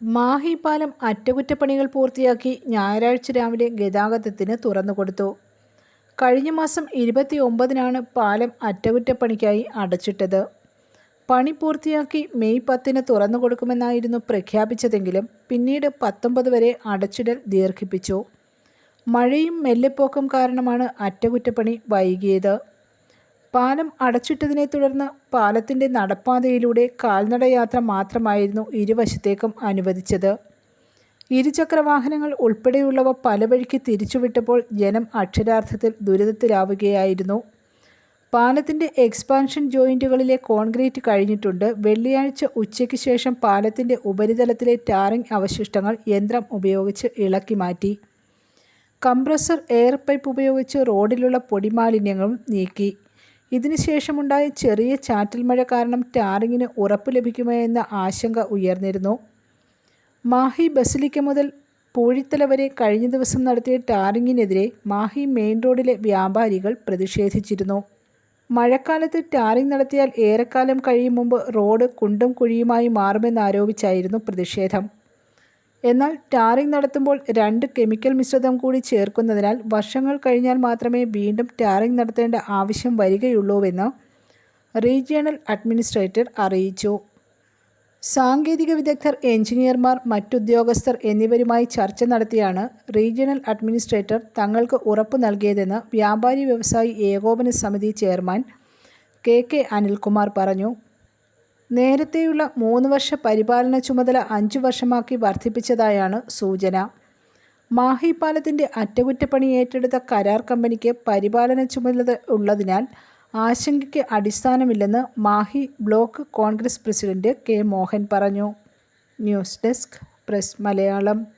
മാഹി പാലം അറ്റകുറ്റപ്പണികൾ പൂർത്തിയാക്കി ഞായറാഴ്ച രാവിലെ ഗതാഗതത്തിന് തുറന്നുകൊടുത്തു കഴിഞ്ഞ മാസം ഇരുപത്തി ഒമ്പതിനാണ് പാലം അറ്റകുറ്റപ്പണിക്കായി അടച്ചിട്ടത്. പണി പൂർത്തിയാക്കി മെയ് പത്തിന് തുറന്നു കൊടുക്കുമെന്നായിരുന്നു പ്രഖ്യാപിച്ചതെങ്കിലും പിന്നീട് പത്തൊമ്പത് വരെ അടച്ചിടൽ ദീർഘിപ്പിച്ചു. മഴയും മെല്ലെപ്പോക്കും കാരണമാണ് അറ്റകുറ്റപ്പണി വൈകിയത്. പാലം അടച്ചിട്ടതിനെ തുടർന്ന് പാലത്തിന്റെ നടപ്പാതയിലൂടെ കാൽനടയാത്ര മാത്രമായിരുന്നു ഇരുവശത്തേക്കും അനുവദിച്ചത്. ഇരുചക്രവാഹനങ്ങൾ ഉൾപ്പെടെയുള്ളവ പല വഴിക്ക് തിരിച്ചുവിട്ടപ്പോൾ ജനം അക്ഷരാർത്ഥത്തിൽ ദുരിതത്തിലാവുകയായിരുന്നു. പാലത്തിന്റെ എക്സ്പാൻഷൻ ജോയിന്റുകളിലെ കോൺക്രീറ്റ് കഴിഞ്ഞിട്ടുണ്ട്. വെള്ളിയാഴ്ച ഉച്ചയ്ക്ക് ശേഷം പാലത്തിന്റെ ഉപരിതലത്തിലെ ടാറിംഗ് അവശിഷ്ടങ്ങൾ യന്ത്രം ഉപയോഗിച്ച് ഇളക്കി മാറ്റി. കംപ്രസർ എയർ പൈപ്പ് ഉപയോഗിച്ച് റോഡിലുള്ള പൊടിമാലിന്യങ്ങളും നീക്കി. ഇതിനുശേഷമുണ്ടായ ചെറിയ ചാറ്റൽ മഴ കാരണം ടാറിങ്ങിന് ഉറപ്പ് ലഭിക്കുമോ എന്ന ആശങ്ക ഉയർന്നിരുന്നു. മാഹി ബസിലിക്ക മുതൽ പൂഴിത്തല വരെ കഴിഞ്ഞ ദിവസം നടത്തിയ ടാറിങ്ങിനെതിരെ മാഹി മെയിൻ റോഡിലെ വ്യാപാരികൾ പ്രതിഷേധിച്ചിരുന്നു. മഴക്കാലത്ത് ടാറിംഗ് നടത്തിയാൽ ഏറെക്കാലം കഴിയും മുമ്പ് റോഡ് കുണ്ടും കുഴിയുമായി മാറുമെന്നാരോപിച്ചായിരുന്നു പ്രതിഷേധം. എന്നാൽ ടാറിംഗ് നടത്തുമ്പോൾ രണ്ട് കെമിക്കൽ മിശ്രിതം കൂടി ചേർക്കുന്നതിനാൽ വർഷങ്ങൾ കഴിഞ്ഞാൽ മാത്രമേ വീണ്ടും ടാറിംഗ് നടത്തേണ്ട ആവശ്യം വരികയുള്ളൂവെന്ന് റീജിയണൽ അഡ്മിനിസ്ട്രേറ്റർ അറിയിച്ചു. സാങ്കേതിക വിദഗ്ധർ എഞ്ചിനീയർമാർ മറ്റുദ്യോഗസ്ഥർ എന്നിവരുമായി ചർച്ച നടത്തിയാണ് റീജിയണൽ അഡ്മിനിസ്ട്രേറ്റർ തങ്ങൾക്ക് ഉറപ്പ് നൽകിയതെന്ന് വ്യാപാരി വ്യവസായി ഏകോപന സമിതി ചെയർമാൻ കെ കെ അനിൽകുമാർ പറഞ്ഞു. നേരത്തെയുള്ള മൂന്ന് വർഷ പരിപാലന ചുമതല അഞ്ചു വർഷമാക്കി വർദ്ധിപ്പിച്ചതായാണ് സൂചന. മാഹി പാലത്തിന്റെ അറ്റകുറ്റപ്പണി ഏറ്റെടുത്ത കരാർ കമ്പനിക്ക് പരിപാലന ചുമതല ഉള്ളതിനാൽ ആശങ്കയ്ക്ക് അടിസ്ഥാനമില്ലെന്ന് Mahe block Congress president K Mohan പറഞ്ഞു. News desk press Malayalam.